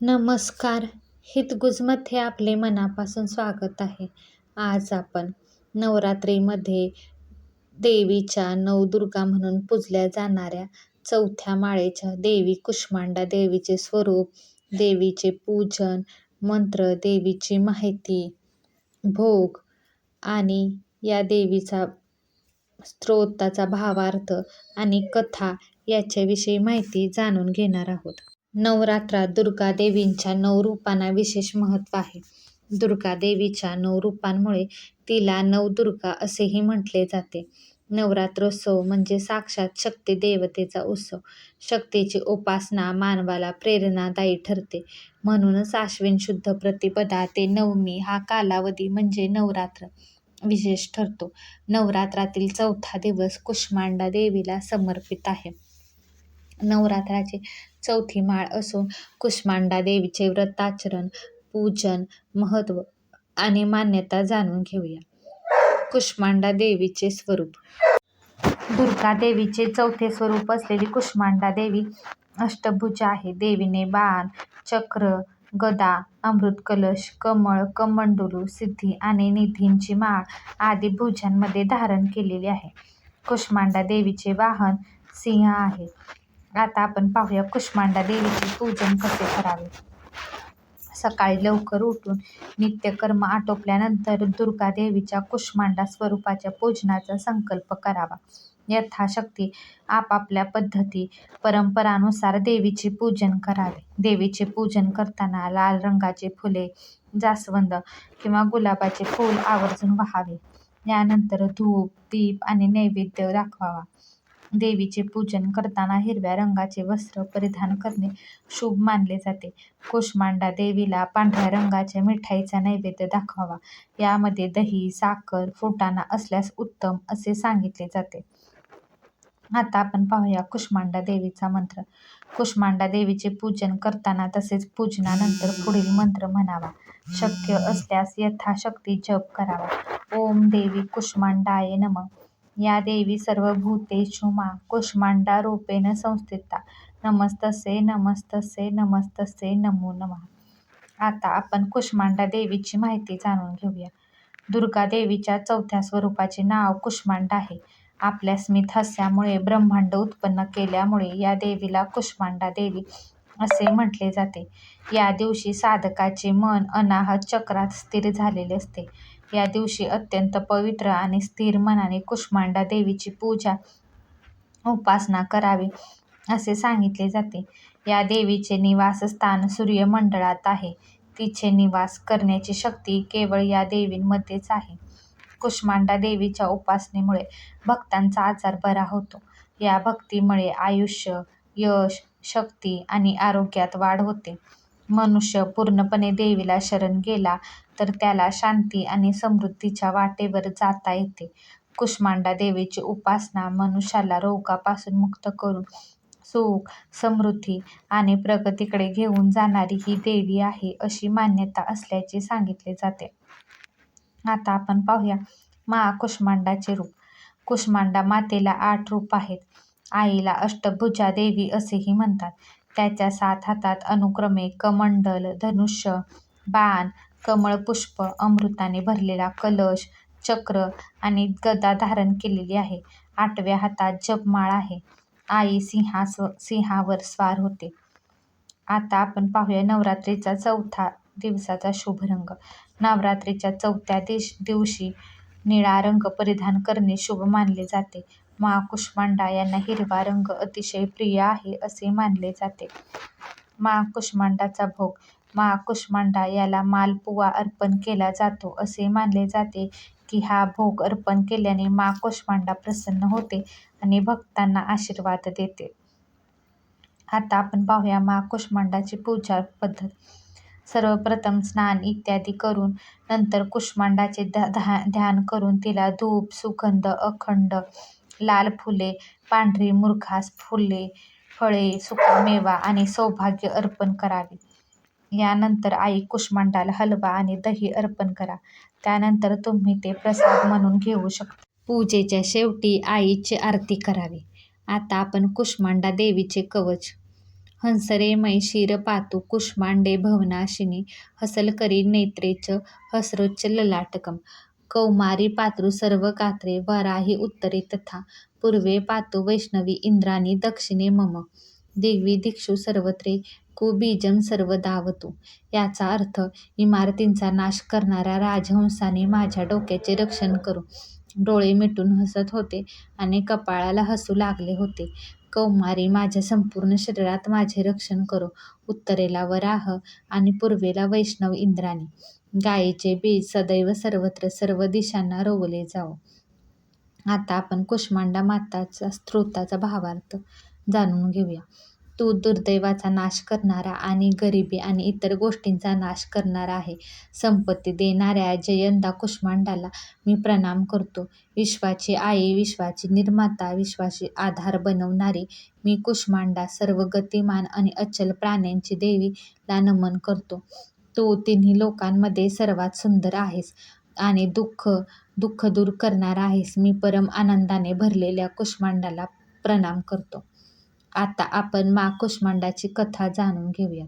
नमस्कार. हितगुजमध्ये आपले मनापासून स्वागत आहे. आज आपण नवरात्रीमध्ये देवीच्या नवदुर्गा म्हणून पूजल्या जाणाऱ्या चौथ्या माळेच्या देवी कुष्मांडा देवीचे स्वरूप देवीचे पूजन मंत्र देवीची माहिती भोग आणि या देवीचा स्त्रोताचा भावार्थ आणि कथा याच्याविषयी माहिती जाणून घेणार आहोत. नवरात्रात दुर्गा देवींच्या नऊ रूपांना विशेष महत्त्व आहे. दुर्गा देवीच्या नऊ रूपांमुळे तिला नवदुर्गा असेही म्हटले जाते. नवरात्रोत्सव म्हणजे साक्षात शक्ती देवतेचा उत्सव. शक्तीची उपासना मानवाला प्रेरणादायी ठरते. म्हणूनच आश्विन शुद्ध प्रतिपदा ते नवमी हा कालावधी म्हणजे नवरात्र विशेष ठरतो. नवरात्रातील चौथा दिवस कुष्मांडा देवीला समर्पित आहे. नवरात्राची चौथी माळ असून कुष्मांडा देवीचे व्रताचरण पूजन महत्त्व आणि मान्यता जाणून घेऊया. कुष्मांडा देवीचे स्वरूप. दुर्गा देवीचे चौथे स्वरूप असलेली कुष्मांडा देवी अष्टभुजा आहे. देवीने बाण चक्र गदा अमृत कलश कमळ कमंडलू सिद्धी आणि निधींची माळ आदी भुजांमध्ये धारण केलेली आहे. कुष्मांडा देवीचे वाहन सिंह आहे. आता आपण पाहूया कुष्मांडा देवीचे पूजन कसे करावे. सकाळी लवकर उठून नित्यकर्म आटोपल्यानंतर दुर्गा देवीच्या कुष्मांडा स्वरूपाच्या पूजनाचा संकल्प करावा. यथाशक्ती आपापल्या पद्धती परंपरानुसार देवीचे पूजन करावे. देवीचे पूजन करताना लाल रंगाचे फुले जास्वंद किंवा गुलाबाचे फूल आवर्जून व्हावे. यानंतर धूप दीप आणि नैवेद्य दाखवावा. देवीचे पूजन करताना हिरव्या रंगाचे वस्त्र परिधान करणे शुभ मानले जाते. कुष्मांडा देवीला पांढऱ्या रंगाच्या मिठाईचा नैवेद्य दाखवावा. यामध्ये दही साखर फुटाणा असल्यास उत्तम असे सांगितले जाते. आता आपण पाहूया कुष्मांडा देवीचा मंत्र. कुष्मांडा देवीचे पूजन करताना तसेच पूजनानंतर पुढील मंत्र म्हणावा. शक्य असल्यास यथाशक्ती जप करावा. ओम देवी कुष्मांडाय नमः. या देवी सर्व भूतेषु मा कुष्मांडा रूपेण संस्थिता. नमस्तसे नमस्तसे नमस्तसे नमो नमः. आता आपण कुष्मांडा देवीची माहिती जाणून घेऊया. दुर्गा देवीच्या चौथ्या स्वरूपाचे नाव कुष्मांडा आहे. आपल्या स्मित हास्यामुळे ब्रह्मांड उत्पन्न केल्यामुळे या देवीला कुष्मांडा देवी असे म्हटले जाते. या दिवशी साधकाचे मन अनाहत चक्रात स्थिर झालेले असते. या दिवशी अत्यंत पवित्र आणि स्थिर मनाने कुष्मांडा देवीची पूजा उपासना करावी असे सांगितले जाते. या देवीचे निवासस्थान सूर्यमंडळात आहे. तिचे निवास करण्याची शक्ती केवळ या देवींमध्येच आहे. कुष्मांडा देवीच्या उपासनेमुळे भक्तांचा आजार बरा होतो. या भक्तीमुळे आयुष्य यश शक्ती आणि आरोग्यात वाढ होते. मनुष्य पूर्णपणे देवीला शरण गेला तर त्याला शांती आणि समृद्धीच्या वाटेवर जाता येते. कुष्मांडा देवीची उपासना मनुष्याला रोगापासून मुक्त करून सुख समृद्धी आणि प्रगतीकडे घेऊन जाणारी ही देवी आहे अशी मान्यता असल्याचे सांगितले जाते. आता आपण पाहूया मा कुष्मांडाचे रूप. कुष्मांडा मातेला आठ रूप आहेत. आईला अष्टभुजा देवी असेही म्हणतात. त्याच्या सात हातात अनुक्रमे कमंडल धनुष्य बाण कमळपुष्प अमृताने भरलेला कलश चक्र आणि गदा धारण केलेली आहे. आठव्या हातात जपमाळ आहे. आई सिंहास सिंहावर स्वार होते. आता आपण पाहूया नवरात्रीचा चौथा दिवसाचा शुभ रंग नवरात्रीच्या चौथ्या दिश दिवशी निळा रंग परिधान करणे शुभ मानले जाते. मा कुष्मांडा यांना हिरवा रंग अतिशय प्रिय आहे असे मानले जाते. मा कुष्मांडाचा भोग. मा कुष्मांडा याला मालपुवा अर्पण केला जातो असे मानले जाते की हा भोग अर्पण केल्याने मा कुष्मांडा प्रसन्न होते आणि भक्तांना आशीर्वाद देते. आता आपण पाहूया मा कुष्मांडाची पूजा पद्धत. सर्वप्रथम स्नान इत्यादी करून नंतर कुष्मांडाचे ध्यान करून तिला धूप सुगंध अखंड लाल फुले पांढरी मुरघास फुले फळे सुकामेवा आणि सौभाग्य अर्पण करावे. यानंतर आई कुष्मांडाला हलवा आणि दही अर्पण करा. त्यानंतर तुम्ही ते प्रसाद म्हणून घेऊ शकता. पूजेच्या शेवटी आईची आरती करावी. आता आपण कुष्मांडा देवीचे कवच. हंसरे मै शिर पातू कुष्मांडे भवनाशिनी हसल करी नेत्रे हसरोच्च ललाटकम. कौमारी पात्रु सर्व गात्रे वराही उत्तरे तथा पूर्वे पातु वैष्णवी इंद्राणी दक्षिणे मम. दिग्वी दिक्षु सर्वत्रे कुबीजं सर्वदावतु याचा अर्थ इमारतींचा नाश करणाऱ्या राजहंसाने माझ्या डोक्याचे रक्षण करू. डोळे मिटून हसत होते आणि कपाळाला हसू लागले होते. कौमारी माझ्या संपूर्ण शरीरात माझे रक्षण करो. उत्तरेला वराह आणि पूर्वेला वैष्णव इंद्राणी. गायीचे बीज सदैव सर्वत्र सर्व दिशांना रोवले जावो. आता आपण कुष्मांडा माताचा स्तोत्राचा भावार्थ जाणून घेऊया. तू दुर्दैवाचा नाश करणारा आणि गरिबी आणि इतर गोष्टींचा नाश करणारा आहे. संपत्ती देणाऱ्या जयंदा कुष्मांडाला मी प्रणाम करतो. विश्वाची आई विश्वाची निर्माता विश्वाची आधार बनवणारी मी कुष्मांडा सर्व गतिमान आणि अचल प्राण्यांची देवीला नमन करतो. तू तिन्ही लोकांमध्ये सर्वात सुंदर आहेस आणि दुःख दुःख दूर करणार आहेस. मी परम आनंदाने भरलेल्या कुष्मांडाला प्रणाम करतो. आता आपण मा कुष्मांडाची कथा जाणून घेऊया.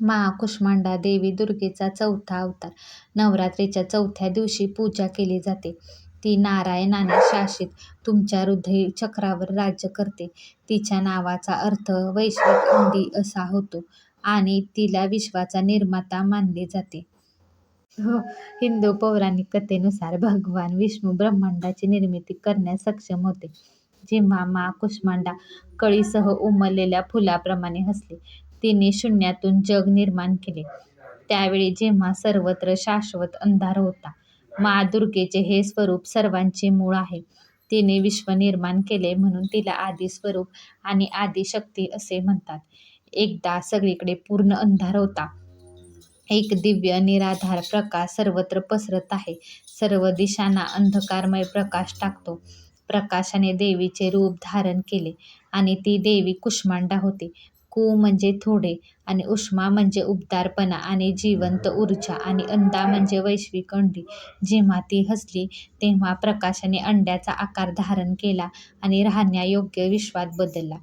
मा कुष्मांडा देवी दुर्गेचा चौथा अवतार. नवरात्रीच्या चौथ्या दिवशी पूजा केली जाते. ती नारायणाने शासित तुमच्या हृदय चक्रावर राज्य करते. तिच्या नावाचा अर्थ वैश्विक अंडी असा होतो आणि तिला विश्वाचा निर्माता मानले जाते. हो हिंदू पौराणिक कथेनुसार भगवान विष्णू ब्रह्मांडाची निर्मिती करण्यास सक्षम होते. जेव्हा मा कुष्मांडा कळीसह उमललेल्या फुलाप्रमाणे हसली. तिने शून्यातून जग निर्माण केले. त्यावेळी जेव्हा सर्वत्र शाश्वत अंधार होता. मा दुर्गेचे हे स्वरूप सर्वांचे मूळ आहे. तिने विश्व निर्माण केले म्हणून तिला आदि स्वरूप आणि आदी शक्ती असे म्हणतात. एकदा सगळीकडे पूर्ण अंधार होता. एक दिव्य निराधार प्रकाश सर्वत्र पसरत आहे. सर्व दिशांना अंधकारमय प्रकाश टाकतो. प्रकाशाने देवीचे रूप धारण केले आणि ती देवी कुष्मांडा होती. कु म्हणजे थोडे आणि उष्मा म्हणजे उबदारपणा आणि जिवंत ऊर्जा आणि अंदा म्हणजे वैश्विक अंडी. जेव्हा ती हसली तेव्हा प्रकाशाने अंड्याचा आकार धारण केला आणि राहण्यायोग्य विश्वात बदलला.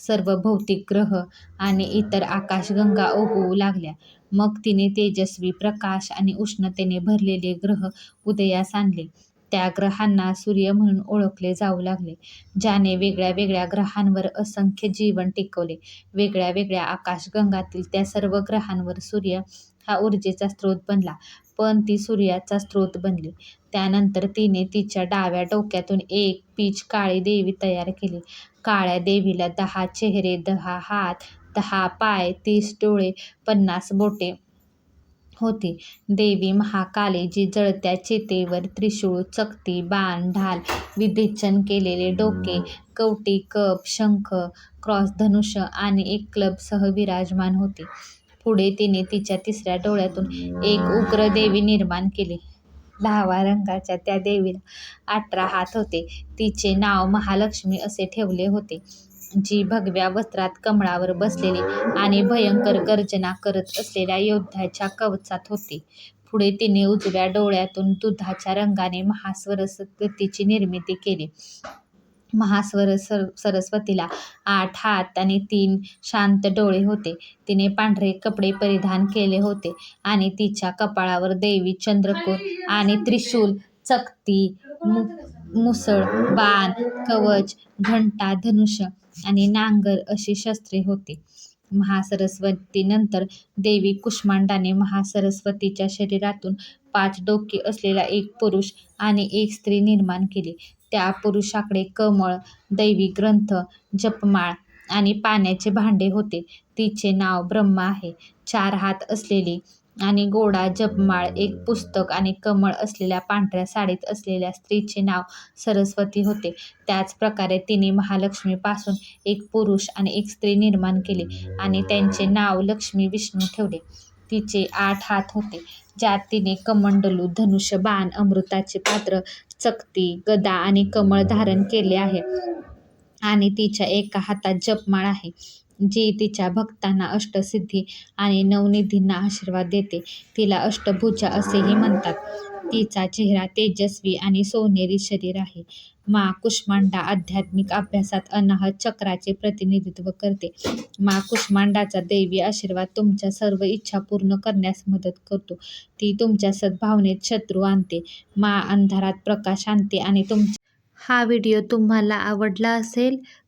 सर्व भौतिक ग्रह आणि इतर आकाशगंगा ओघवू लागल्या. मग तिने तेजस्वी प्रकाश आणि उष्णतेने भरलेले ग्रह उदयास आणले. त्या ग्रहांना सूर्य म्हणून ओळखले जाऊ लागले ज्याने वेगळ्या वेगळ्या ग्रहांवर असंख्य जीवन टिकवले. वेगळ्या वेगळ्या आकाशगंगातील त्या सर्व ग्रहांवर सूर्य हा ऊर्जेचा स्रोत बनला पण ती सूर्याचा स्रोत बनली. त्यानंतर तिने तिच्या डाव्या डोक्यातून एक पीच काळी देवी तयार केली. काळ्या देवीला दहा चेहरे दहा हात दहा पाय तीस डोळे पन्नास बोटे होती. देवी महाकाली जी जळत्या चितेवर त्रिशूळ चकती बाण ढाल विधेचन केलेले डोके कवटी कप शंख क्रॉस धनुष्य आणि एक क्लबसह विराजमान होती. पुढे तिने तिच्या तिसऱ्या डोळ्यातून एक उग्र देवी निर्माण केली. लावा रंगाच्या त्या देवीला अठरा हात होते. तिचे नाव महालक्ष्मी असे ठेवले होते. जी भगव्या वस्त्रात कमळावर बसलेली आणि भयंकर गर्जना करत असलेल्या योद्ध्याच्या कवचात होती. पुढे तिने उजव्या डोळ्यातून दुधाच्या रंगाने महास्वरस्वतीची निर्मिती केली. महास्वर सरस्वतीला आठ हात आणि तीन शांत डोळे होते. तिने पांढरे कपडे परिधान केले होते आणि तिच्या कपाळावर देवी चंद्रकोर आणि त्रिशूल चकती मुसळ बाण कवच घंटा धनुष्य आणि नांगर अशी शस्त्रे होती. महासरस्वतीनंतर देवी कुष्मांडाने महासरस्वतीच्या शरीरातून पाच डोके असलेला एक पुरुष आणि एक स्त्री निर्माण केली. त्या पुरुषाकडे कमळ दैवी ग्रंथ जपमाळ आणि पाण्याचे भांडे होते. तिचे नाव ब्रह्मा आहे. चार हात असलेली आणि गोडा जपमाळ एक पुस्तक आणि कमळ असलेल्या पांढऱ्या साडीत असलेल्या स्त्रीचे नाव सरस्वती होते. त्याच प्रकारे तिने महालक्ष्मीपासून एक पुरुष आणि एक स्त्री निर्माण केली आणि त्यांचे नाव लक्ष्मी विष्णू ठेवले. तिचे आठ हात होते ज्यात तिने कमंडलू धनुष्य बाण अमृताचे पात्र चकती गदा आणि कमळ धारण केले आहे. आणि तिच्या एका हातात जपमाळ आहे. जी तिच्या भक्तांना अष्टसिद्धी आणि नवनिधींना आशीर्वाद देते तिला अष्टभुजा असेही म्हणतात तिचा चेहरा तेजस्वी आणि सोनेरी शरीर आहे. मा कुष्मांडा आध्यात्मिक अभ्यासात अनाहत चक्राचे प्रतिनिधित्व करते. मा कुष्मांडाचा दैवी आशीर्वाद तुमच्या सर्व इच्छा पूर्ण करण्यास मदत करतो. ती तुमच्या सद्भावनेत शत्रू आणते. मा अंधारात प्रकाश आणते आणि तुमच्या हा व्हिडिओ तुम्हाला आवडला असेल